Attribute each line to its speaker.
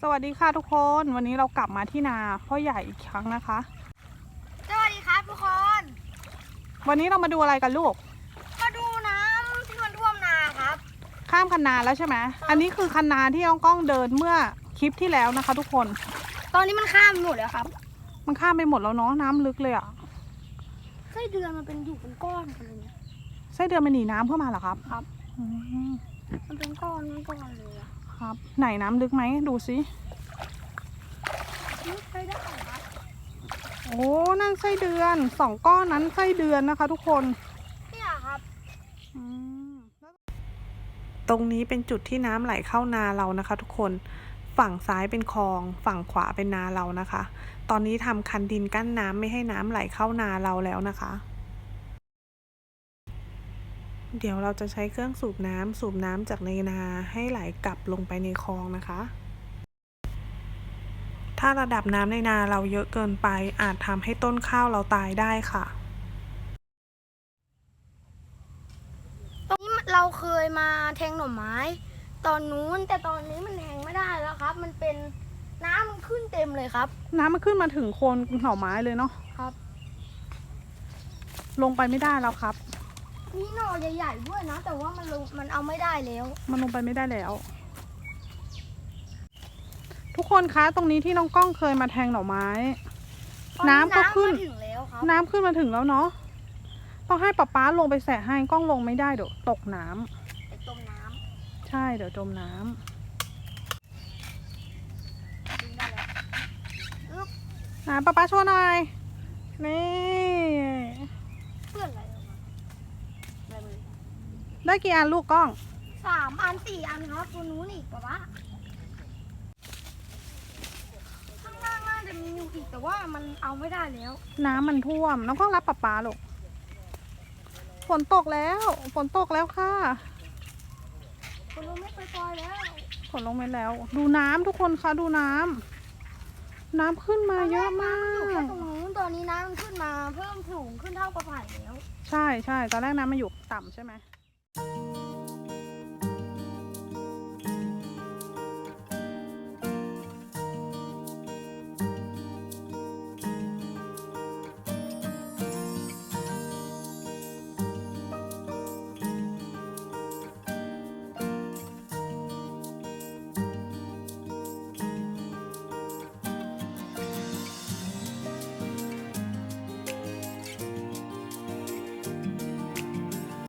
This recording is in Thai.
Speaker 1: สวัสดีค่ะทุกคนวันนี้เรากลับมาที่นาพ่อใหญ่อีกครั้งนะคะ
Speaker 2: สวัสดีครับทุกคน
Speaker 1: วันนี้เรามาดูอะไรกันลูก
Speaker 2: มาดูน้ำที่มันท่วมนาครับ
Speaker 1: ข้ามคันนาแล้วใช่ไหมอันนี้คือคันนาที่น้องกล้องเดินเมื่อคลิปที่แล้วนะคะ ทุกคน
Speaker 2: ตอนนี้มันข้ามหมดแล้วครับ
Speaker 1: มันข้ามไปหมดแล้วเนาะน้ำลึกเลยอะ
Speaker 2: ไส้เดือนมันเป็นอยู่เป็นก้อนกันเลยเนี่ย
Speaker 1: ไส้เดือนมันหนีน้ำเพื่อมาเหรอครับ
Speaker 2: ครับ
Speaker 1: อืม
Speaker 2: มันเป็นก้อนเป็นก้อนเลยอะ
Speaker 1: ครับ ไหนน้ำลึกไหมดูสิ
Speaker 2: ไม่เคยได้ครับ
Speaker 1: โอ้นั่นไส้เดือนสองก้อนนั้นไส้เดือนนะคะ ทุกคน
Speaker 2: เนี่ยครับ
Speaker 1: ตรงนี้เป็นจุดที่น้ำไหลเข้านาเรานะคะ ทุกคนฝั่งซ้ายเป็นคลอง ฝั่งขวาเป็นนาเรานะคะ ตอนนี้ทำคันดินกั้นน้ำไม่ให้น้ำไหลเข้านาเราแล้วนะคะ เดี๋ยวเราจะใช้เครื่องสูบน้ำสูบน้ำจากในนาให้ไหลกลับลงไปในคลองนะคะ ถ้าระดับน้ำในนาเราเยอะเกินไปอาจทำให้ต้นข้าวเราตายได้ค่ะ
Speaker 2: ตรงนี้เราเคยมาแทงหน่อไม้ ตอนนู้นแต่ตอนนี้มันแทงไม่ได้แล้วครับ มันเป็นน้ำมันขึ้นเต็มเลยครับ
Speaker 1: น้ำมันขึ้นมาถึงโคนหน่อไม้เลยเนาะ
Speaker 2: ครับ
Speaker 1: ลงไปไม่ได้แล้วครับ
Speaker 2: มีหน่อใหญ่ๆด้วยนะ แต่ว่ามันลงมันเอาไม่ได้แล้ว
Speaker 1: มันลงไปไม่ได้แล้ว ทุกคนคะตรงนี้ที่น้องกล้องเคยมาแทงหน่อไม้
Speaker 2: ตอ
Speaker 1: น้ำก็ขึ้น
Speaker 2: มาถึงแล้วครับ
Speaker 1: น้ำขึ้นมาถึงแล้วเนาะต้องให้ป๊าป๊าลงไปแสะให้กล้องลงไม่ได้เดี๋ยวตกน้ำ
Speaker 2: ไปต้มน้
Speaker 1: ใช่เดี๋ยวจมน้ำำ
Speaker 2: ดึงได้แล้วอึ๊บ
Speaker 1: อะป๊าป๊าโชว์หน่อยนี่
Speaker 2: เพื่อนอะไรออกมาอะไรมือ
Speaker 1: ได้กี่อันลูกกล้อง
Speaker 2: สามอันสี่อันครับตัวนู้นอีกปะวะข้างล่างน่าจะมีอยู่อีกแต่ว่ามันเอาไม่ได้แล้ว
Speaker 1: น้ำมันท่วม น้องกล้องรับป๊าป๊าลูก ฝนตกแล้ว ฝนตกแล้วค่ะ
Speaker 2: คนรู้ไม่ไปปล่อยแล้ว
Speaker 1: ฝนลงไปแล้ว ดูน้ำทุกคนคะดูน้ำน้ำขึ้นมาเยอะมา
Speaker 2: อยู่แค่
Speaker 1: ก
Speaker 2: ตรงนู้นตอนนี้น้ำมันขึ้นมาเพิ่มสูงขึ้นเท่ากับผ่านแล้ว
Speaker 1: ใช่ใช่ตอนแรกน้ำมันอยู่ต่ำใช่ไหม Thank you